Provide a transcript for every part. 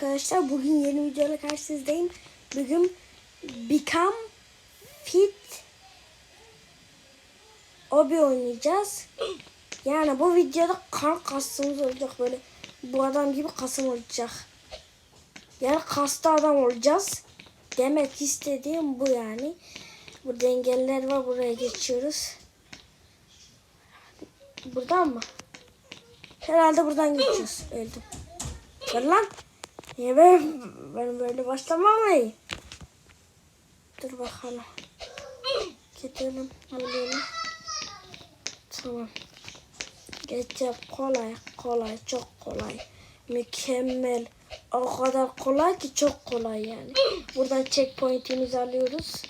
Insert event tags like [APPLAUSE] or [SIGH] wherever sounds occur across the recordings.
arkadaşlar. Bugün yeni videoyla karşınızdayım. Bugün Become Fit Obi oynayacağız. Yani bu videoda kar kasımız olacak böyle. Bu adam gibi kasım olacak. Yani kaslı adam olacağız. Demek istediğim bu yani. Burada engeller var. Buraya geçiyoruz. Buradan mı? Herhalde buradan geçiyoruz. Öldüm. Dur lan. Niye ben, ben böyle başlamamayım? Dur bakalım. Gidelim. Alalım. Tamam. Geçeceğim. Kolay. Kolay. Çok kolay. Mükemmel. O kadar kolay ki çok kolay yani. Buradan checkpoint'imizi alıyoruz.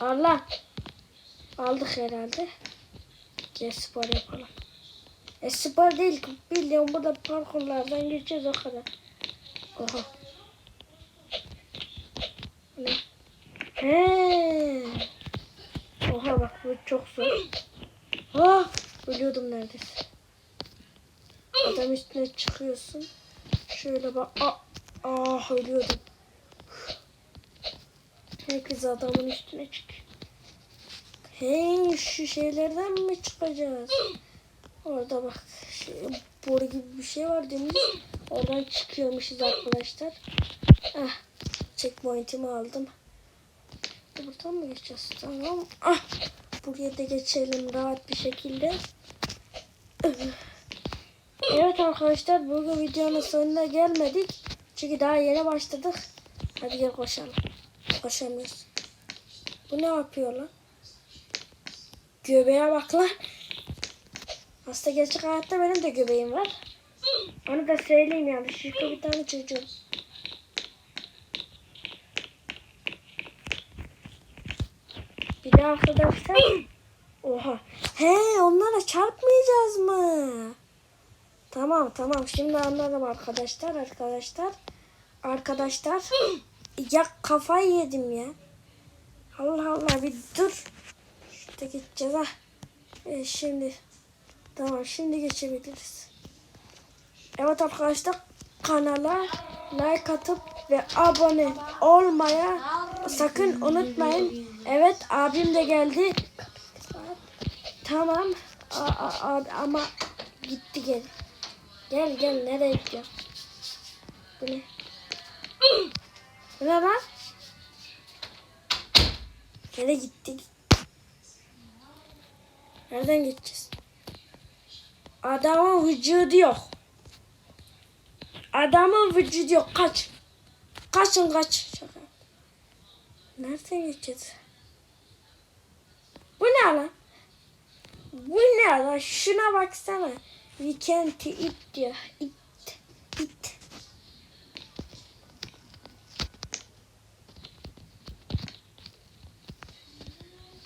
Allah. Aldık herhalde. Gel spor yapalım. E spor değil. Bildiğin burada parkurlardan geçeceğiz o kadar. Oha. He. Oha bak bu çok zor. Ah ölüyordum neredeyse. Adam üstüne çıkıyorsun. Şöyle bak. Ah, ah ölüyordum. Herkes adamın üstüne çıkıyor. Hey şu şeylerden mi çıkacağız? Orada bak şey, boru gibi bir şey var demiş. Oradan çıkıyormuşuz arkadaşlar. Ah, checkpoint'imi aldım. Buradan mı geçeceğiz? Tamam. Ah, buraya da geçelim rahat bir şekilde. Evet arkadaşlar bugün videonun sonuna gelmedik. Çünkü daha yeni başladık. Hadi gel koşalım. Koşamıyoruz. Bu ne yapıyor lan? Göbeğe bak lan. Aslında gerçek hayatta benim de göbeğim var. Onu da söyleyeyim yani. Şişko bir tane çocuğum. Bir de arkadaşlar. Oha. He onlara çarpmayacağız mı? Tamam tamam şimdi anladım arkadaşlar arkadaşlar. Arkadaşlar. Ya kafayı yedim ya. Allah Allah bir dur. Şurada geçeceğiz ha. E, şimdi tamam şimdi geçebiliriz. Evet arkadaşlar kanala like atıp ve abone olmaya sakın unutmayın. Evet abim de geldi. Tamam a, a, a, ama gitti gel. Gel gel nereye gidiyorsun? Bu ne? Ne lan? Nereye gitti? Nereden gideceğiz? Adamın vücudu yok. Adamın vücudu yok. Kaç. Kaçın kaç. Şaka. Nereden geçeceğiz? Bu ne lan? Bu ne lan? Şuna baksana. We can't eat diyor. It. It.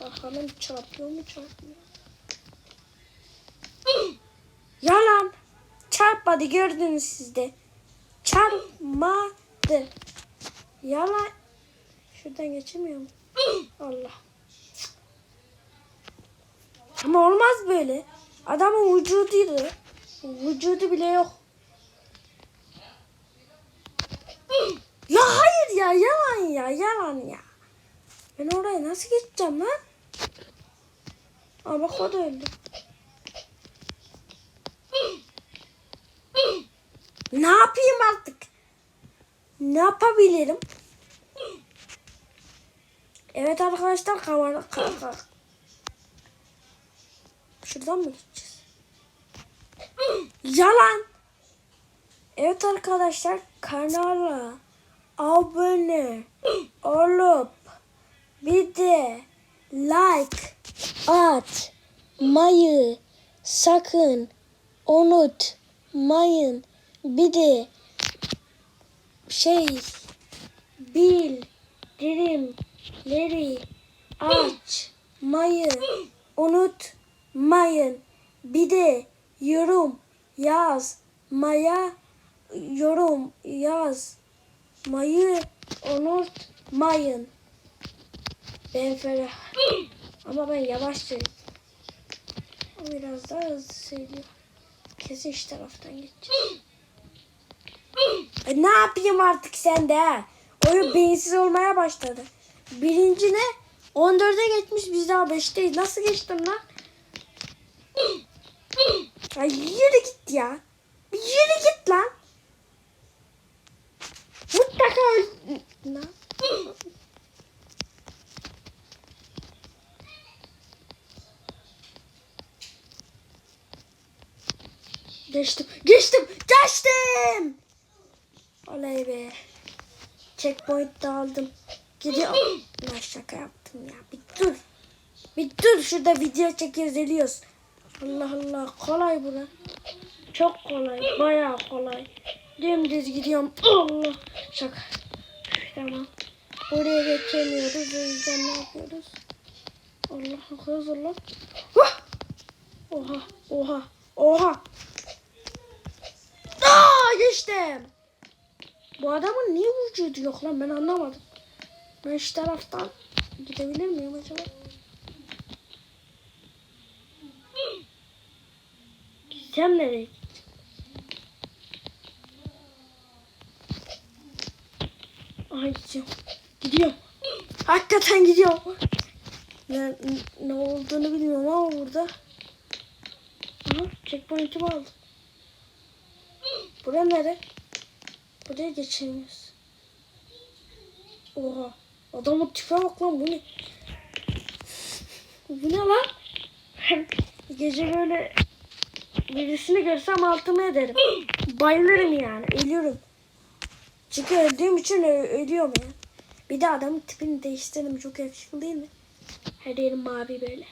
Bakalım çarpıyor mu çarpmıyor. Yalan. Çarpmadı gördünüz siz de. Çarpmadı. Yalan. Şuradan geçemiyor mu? [CLEARS THROAT] Allah. Ama olmaz böyle. Adamın vücuduydu. Vücudu bile yok. [CLEARS THROAT] Ya hayır ya yalan ya yalan ya. Ben oraya nasıl geçeceğim lan? Aa bak o da öldü. Ne yapayım artık? Ne yapabilirim? Evet arkadaşlar kamera ka- Şuradan mı gideceğiz? Yalan. Evet arkadaşlar kanala abone olup bir de like atmayı sakın unutmayın. Bir de şey bildirimleri açmayı unutmayın. Bir de yorum yazmaya yorum yazmayı unutmayın. Ben ferah. Ama ben yavaşça. Biraz daha hızlı söylüyor. Kesin şu taraftan geçeceğiz. E, ne yapayım artık sen de ha? Oyun beyinsiz olmaya başladı. Birinci ne? 14'e geçmiş biz daha 5'teyiz. Nasıl geçtim lan? Ay yürü git ya. Yürü git lan. Mutlaka öl... Geçtim. Geçtim. Geçtim. Oley be. Checkpoint da aldım. Gidiyorum. [CLEARS THROAT] Lan şaka yaptım ya. Bir dur. Bir dur şurada video çekiyoruz ediyoruz. Allah Allah kolay bu lan. Çok kolay. Bayağı kolay. Dümdüz gidiyorum. Allah. Şaka. Tamam. Oraya geçemiyoruz. O yüzden ne yapıyoruz? Allah lan. Hah! Oha. Oha. Oha. Aa geçtim. Bu adamın niye vücudu yok lan ben anlamadım. Ben şu taraftan gidebilir miyim acaba? Gideceğim nereye? Ay gidiyorum. Gidiyorum. Hakikaten gidiyorum. Ne, ne olduğunu bilmiyorum ama burada. Aha, checkpoint'imi aldım. Bura nere? Buraya geçemiyoruz. Oha. Adamın tipe bak lan bu ne? Bu ne lan? Gece böyle birisini görsem altıma ederim. Bayılırım yani. Ölüyorum. Çünkü öldüğüm için ölüyorum ya. Bir de adamın tipini değiştirdim. Çok yakışıklı değil mi? Her yerim mavi böyle.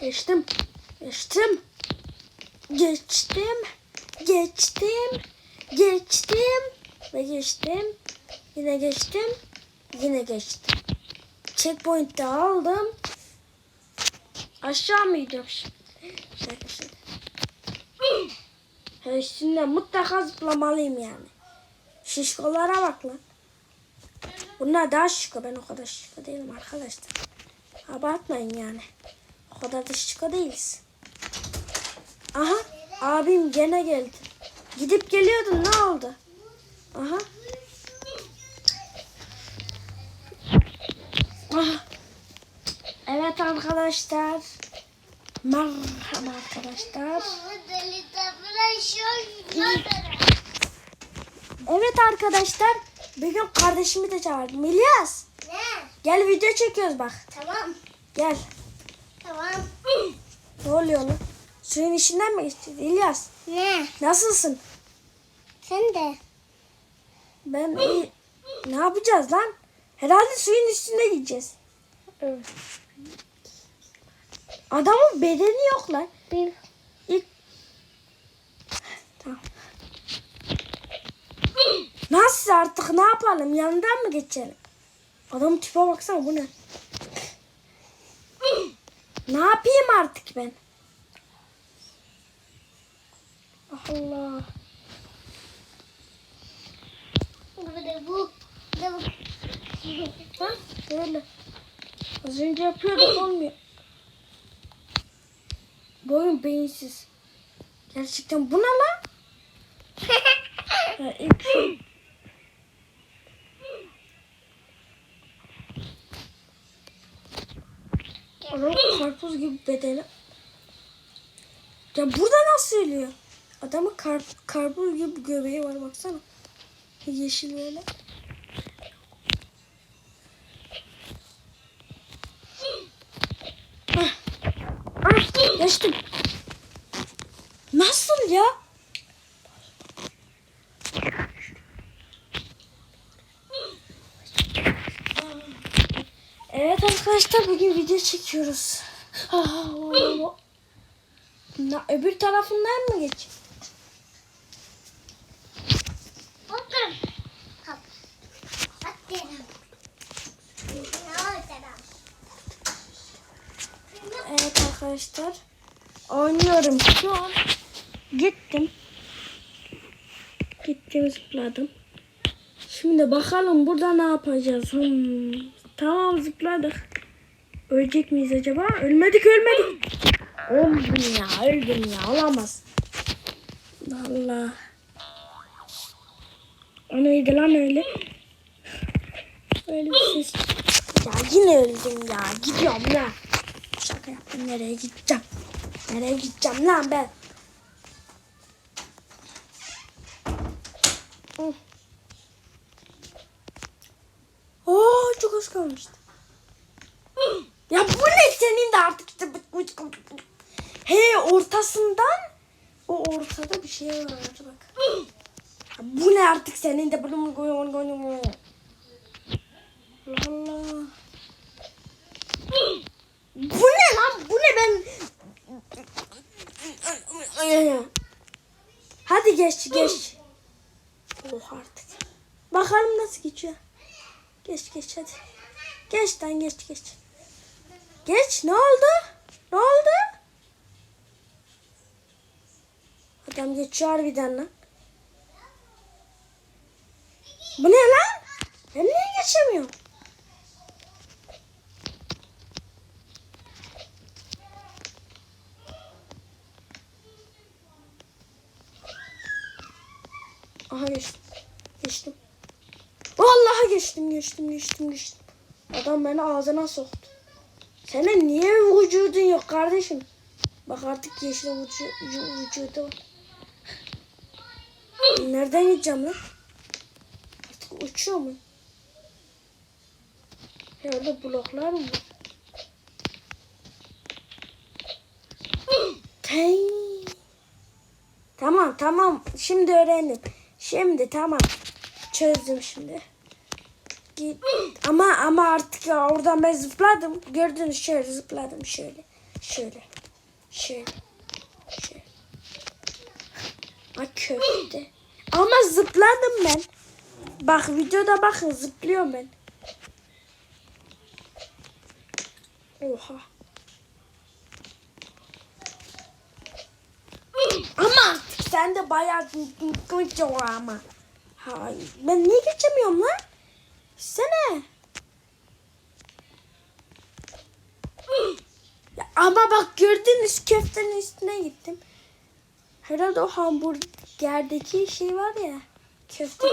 Geçtim. Geçtim. Geçtim. Geçtim. Geçtim. Ve geçtim. Yine geçtim. Yine geçtim. Checkpoint de aldım. Aşağı mı gidiyorum. Ha, Üstünden mutlaka zıplamalıyım yani. Şişkolara bak lan. Bunlar daha şişko. Ben o kadar şişko değilim arkadaşlar. Abartmayın yani. O kadar da şişko değiliz. Aha abim gene geldi. Gidip geliyordun ne oldu? Aha. Aha. Evet arkadaşlar. Merhaba arkadaşlar. Evet arkadaşlar. Bugün kardeşimi de çağırdım. İlyas. Ne? Gel video çekiyoruz bak. Tamam. Gel. Tamam. Ne oluyor lan? Suyun içinden mi geçeceğiz? İlyas. Ne? Nasılsın? Sen de. Ben iyi. Ne yapacağız lan? Herhalde suyun üstünde gideceğiz. Evet. Adamın bedeni yok lan. Bir. İlk... Tamam. Nasıl artık ne yapalım? Yanından mı geçelim? Adamın tipe baksana bu ne? ne yapayım artık ben? Allah. Burada bu. Burada bu. Ha? Böyle. Az önce yapıyorduk [CLEARS THROAT] olmuyor. Boyun beyinsiz. Gerçekten bu ne lan? Ha, ilk. Adam karpuz gibi bedeni. Ya burada nasıl ölüyor? Adamın kar, karpuz gibi göbeği var baksana. Yeşil böyle. Ah, geçtim. Nasıl ya? Evet arkadaşlar bugün video çekiyoruz. Ah, o- Na, öbür tarafından mı geç? Evet arkadaşlar. Oynuyorum şu an. Gittim. Gittim zıpladım. Şimdi bakalım burada ne yapacağız. Hmm. Tamam zıpladık. Ölecek miyiz acaba? Ölmedik ölmedik. Öldüm ya öldüm ya olamaz. Allah. O neydi lan öyle? Öyle bir ses. Ya yine öldüm ya. Gidiyorum lan. Şaka yaptım. Nereye gideceğim? Nereye gideceğim lan ben? Oo çok az kalmıştı. Ya bu ne senin de artık işte. He ortasından o ortada bir şey var bak. Bu ne artık senin de bunu koyuyorsun. Allah Allah. Bu ne lan? Bu ne ben? Hadi geç geç. Oh artık. Bakalım nasıl geçiyor. Geç geç hadi. Geç lan geç geç. Geç ne oldu? Ne oldu? Adam geçiyor harbiden lan. Bu ne lan? Ben niye geçemiyorum? Aha geçtim. Geçtim. Vallahi geçtim geçtim geçtim geçtim. Adam beni ağzına soktu. Senin niye vücudun yok kardeşim? Bak artık yeşil vücu vücu- vücudu var. Nereden gideceğim lan? Uçuyor mu? Ya orada bloklar mı. Tamam tamam. Şimdi öğrendim. Şimdi tamam. Çözdüm şimdi. Git. Ama ama artık ya oradan ben zıpladım. Gördünüz şöyle zıpladım şöyle. Şöyle. Şöyle. Şöyle. Ay köfte. Ama zıpladım ben. Bak videoda bakın zıplıyorum ben. Oha. Ama sen de bayağı gıcı ama. Hayır. Ben niye geçemiyorum lan? Sene. Ya ama bak gördünüz köftenin üstüne gittim. Herhalde o hamburgerdeki şey var ya. Köfte.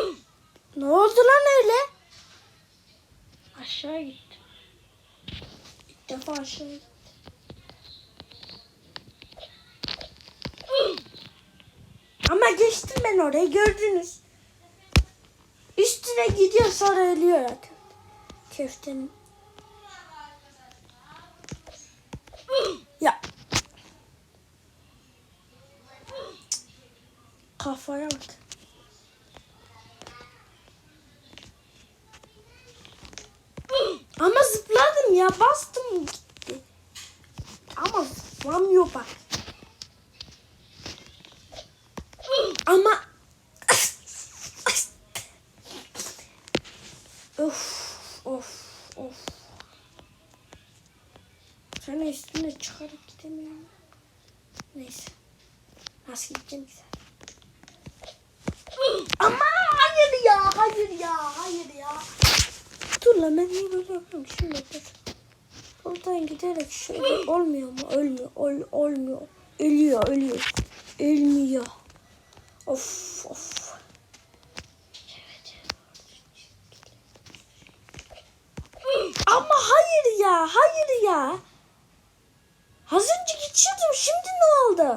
Ne oldu lan öyle? Aşağı gittim. İlk defa aşağı gittim. Ama geçtim ben orayı gördünüz. Üstüne gidiyor sonra ölüyor köfte. Köftenin. Ya bastım gitti. Ama zıplamıyor bak. Ama of of of. Sen üstüne çıkarıp gidemiyorum. Neyse. Nasıl gideceğim ki? Ama hayır ya, hayır ya, hayır ya. Dur lan ben niye böyle şimdi dur. Buradan giderek şöyle olmuyor mu? Ölmüyor, ol, olmuyor. Ölüyor, ölüyor. Ölmüyor. Of of. Ama hayır ya, hayır ya. Az önce geçiyordum, şimdi ne oldu?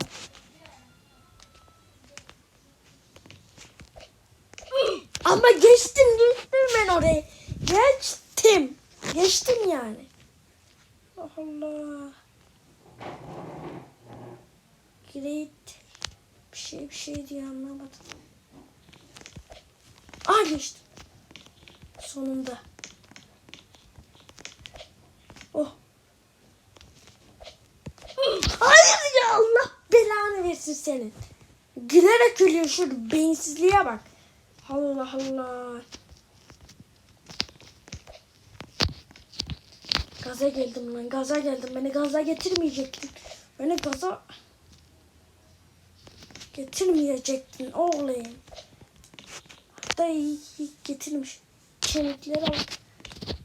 Ama geçtim, geçtim ben orayı. Geçtim. Geçtim yani. Allah. Great. Bir şey bir şey diye anlamadım. Aa geçtim. Sonunda. Oh. Hayır ya Allah belanı versin senin. Gülerek ölüyor şu beyinsizliğe bak. Allah Allah. Gaza geldim lan gaza geldim. Beni gaza getirmeyecektin. Beni gaza getirmeyecektin oğlum. Hatta iyi, iyi getirmiş. Kemiklere bak.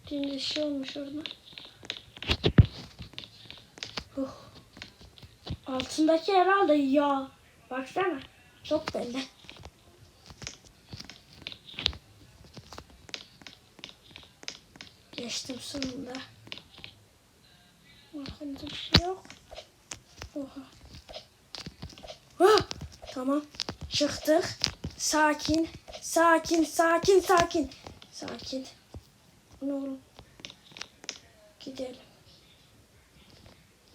Şimdi şey olmuş orada. Oh. Altındaki herhalde yağ. Baksana. Çok belli. Geçtim sonunda. Arkamda bir şey yok. Oha. Ah, tamam. Çıktık. Sakin. Sakin. Sakin. Sakin. Sakin. Ne oğlum? Gidelim.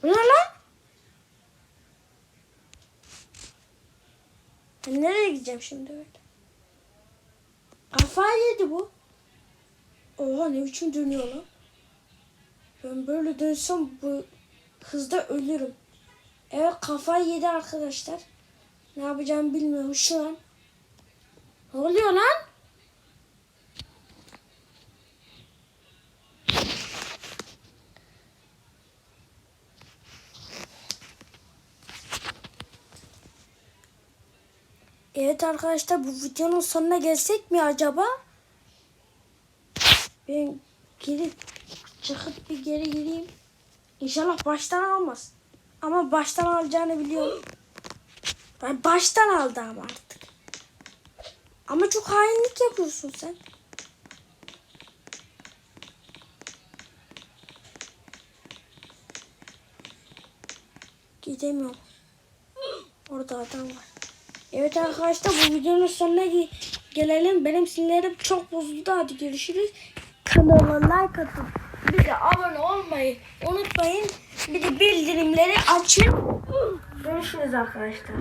Bu ne lan? Ben nereye gideceğim şimdi öyle? Kafayı yedi bu. Oha ne biçim dönüyor lan? Ben böyle dönsem bu hızda ölürüm. Evet kafayı yedi arkadaşlar. Ne yapacağımı bilmiyorum şu an. Ne oluyor lan? Evet arkadaşlar bu videonun sonuna gelsek mi acaba? Ben geri çıkıp bir geri gireyim. İnşallah baştan almaz. Ama baştan alacağını biliyorum. Yani baştan aldı ama artık. Ama çok hainlik yapıyorsun sen. Gidemiyorum. Orada adam var. Evet arkadaşlar bu videonun sonuna ge- gelelim. Benim sinirlerim çok bozuldu. Hadi görüşürüz. Kanala like atın. Bir de abone olmayı unutmayın. Bir de bildirimleri açın. Görüşürüz arkadaşlar.